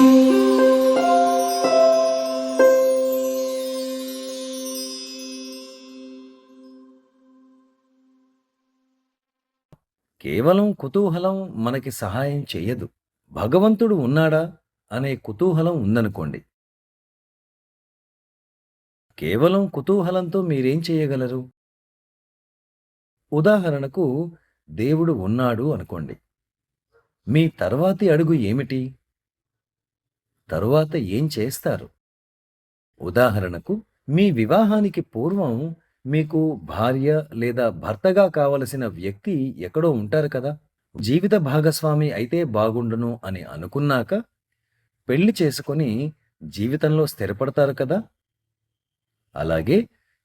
కేవలం కుతూహలం మనకి సహాయం చేయదు భగవంతుడు ఉన్నాడా అనే కుతూహలం ఉందనుకోండి. కేవలం కుతూహలంతో మీరేం చేయగలరు? ఉదాహరణకు దేవుడు ఉన్నాడు అనుకోండి. మీ తర్వాతి అడుగు ఏమిటి? తరువాత ఏం చేస్తారు? ఉదాహరణకు మీ వివాహానికి పూర్వం మీకు భార్య లేదా భర్తగా కావలసిన వ్యక్తి ఎక్కడో ఉంటారు కదా! జీవిత భాగస్వామి అయితే బాగుండును అని అనుకున్నాక పెళ్ళి చేసుకొని జీవితంలో స్థిరపడతారు కదా! అలాగే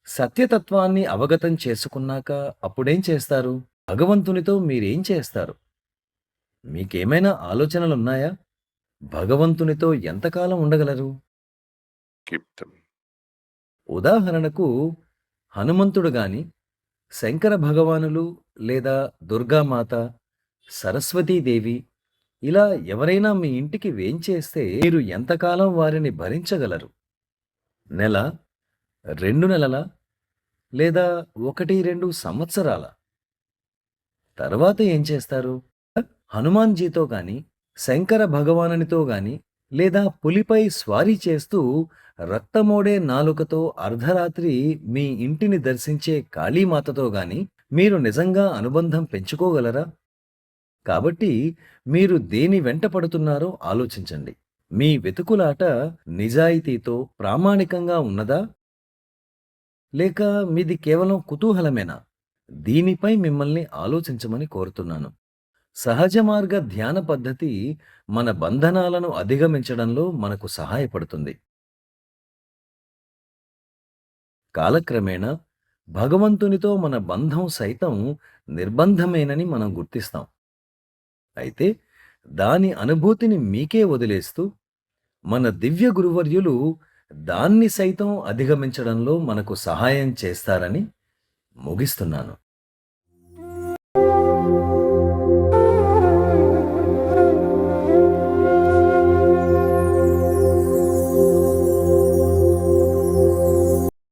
సత్యతత్వాన్ని అవగతం చేసుకున్నాక అప్పుడేం చేస్తారు? భగవంతునితో మీరేం చేస్తారు? మీకేమైనా ఆలోచనలున్నాయా? భగవంతునితో ఎంతకాలం ఉండగలరు? ఉదాహరణకు హనుమంతుడు గాని, శంకర భగవానులు లేదా దుర్గామాత, సరస్వతీదేవి ఇలా ఎవరైనా మీ ఇంటికి వేంచేస్తే మీరు ఎంతకాలం వారిని భరించగలరు? నెల, రెండు నెలలా? లేదా ఒకటి రెండు సంవత్సరాలా? తర్వాత ఏం చేస్తారు? హనుమాన్జీతో గాని, శంకర భగవానునితో గాని లేదా పులిపై స్వారీ చేస్తూ రక్తమోడే నాలుకతో అర్ధరాత్రి మీ ఇంటిని దర్శించే కాళీమాతతో గాని మీరు నిజంగా అనుబంధం పెంచుకోగలరా? కాబట్టి మీరు దేని వెంట పడుతున్నారో ఆలోచించండి. మీ వెతుకులాట నిజాయితీతో, ప్రామాణికంగా ఉన్నదా? లేక మీది కేవలం కుతూహలమేనా? దీనిపై మిమ్మల్ని ఆలోచించమని కోరుతున్నాను. సహజ మార్గ ధ్యాన పద్ధతి మన బంధనాలను అధిగమించడంలో మనకు సహాయపడుతుంది. కాలక్రమేణా భగవంతునితో మన బంధం సైతం నిర్బంధమేనని మనం గుర్తిస్తాం. అయితే దాని అనుభూతిని మీకే వదిలేస్తూ మన దివ్య గురువర్యులు దాన్ని సైతం అధిగమించడంలో మనకు సహాయం చేస్తారని ముగిస్తున్నాను.